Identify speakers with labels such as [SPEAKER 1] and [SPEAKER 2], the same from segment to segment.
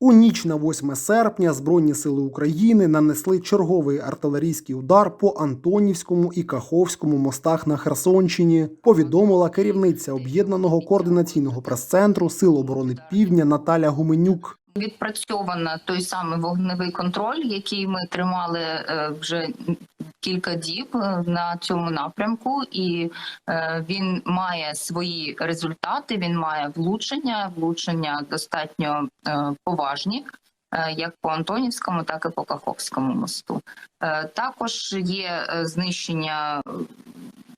[SPEAKER 1] У ніч на 8 серпня Збройні сили України нанесли черговий артилерійський удар по Антонівському і Каховському мостах на Херсонщині. Повідомила керівниця об'єднаного координаційного прес-центру Сил оборони Півдня Наталя Гуменюк.
[SPEAKER 2] Відпрацьовано той самий вогневий контроль, який ми тримали е, вже кілька діб е, на цьому напрямку, і е, він має свої результати. Він має влучення, влучення достатньо е, поважні. Як по Антонівському, так і по Каховському мосту. Також є знищення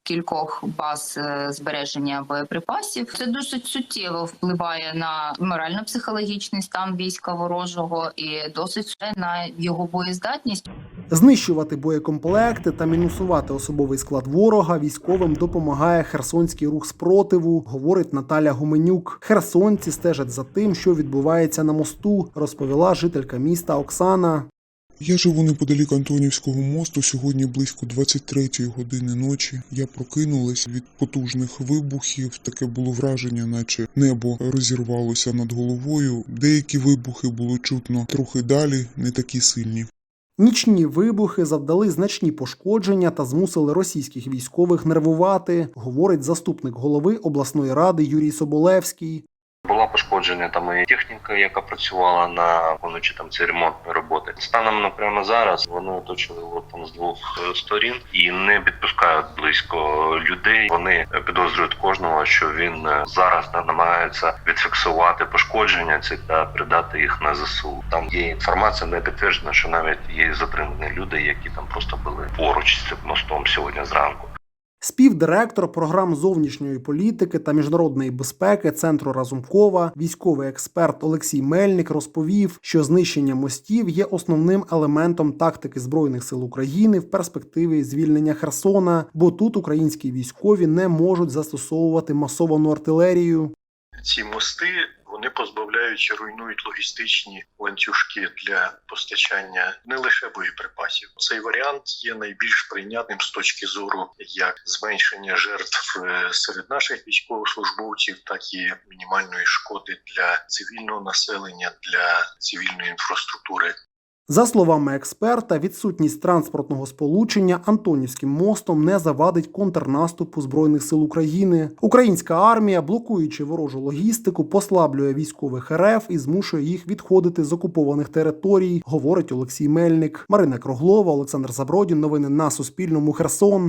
[SPEAKER 2] кількох баз е, збереження боєприпасів. Це досить суттєво впливає на морально-психологічний стан війська ворожого і досить на його боєздатність.
[SPEAKER 1] Знищувати боєкомплекти та мінусувати особовий склад ворога військовим допомагає херсонський рух спротиву, говорить Наталя Гуменюк. Херсонці стежать за тим, що відбувається на мосту, розповіла жителька міста Оксана.
[SPEAKER 3] Я живу неподалік Антонівського мосту. Сьогодні близько 23-ї години ночі. Я прокинулась від потужних вибухів. Таке було враження, наче небо розірвалося над головою. Деякі вибухи було чутно трохи далі, не такі сильні.
[SPEAKER 1] Нічні вибухи завдали значні пошкодження та змусили російських військових нервувати, говорить заступник голови обласної ради Юрій Соболевський.
[SPEAKER 4] Була пошкоджена там і техніка, яка працювала на виконуючи там ці ремонтні роботи. Станом на прямо зараз вони оточили його там з двох е, сторін і не підпускають близько людей. Вони е, підозрюють кожного, що він е, зараз да, намагається відфіксувати пошкодження ці та передати їх на ЗСУ. Там є інформація, не підтверджена, що навіть є затримані люди, які там просто були поруч з цим мостом сьогодні зранку.
[SPEAKER 1] Співдиректор програм зовнішньої політики та міжнародної безпеки центру Разумкова, військовий експерт Олексій Мельник розповів, що знищення мостів є основним елементом тактики збройних сил України в перспективі звільнення Херсона, бо тут українські військові не можуть застосовувати масовану артилерію.
[SPEAKER 5] Ці мости вони позбавляють і руйнують логістичні ланцюжки для постачання не лише боєприпасів. Цей варіант є найбільш прийнятним з точки зору як зменшення жертв е, серед наших військовослужбовців, так і мінімальної шкоди для цивільного населення, для цивільної інфраструктури.
[SPEAKER 1] За словами експерта, відсутність транспортного сполучення Антонівським мостом не завадить контрнаступу збройних сил України. Українська армія, блокуючи ворожу логістику, послаблює військових РФ і змушує їх відходити з окупованих територій, говорить Олексій Мельник. Марина Круглова, Олександр Забродін. Новини на Суспільному. Херсон.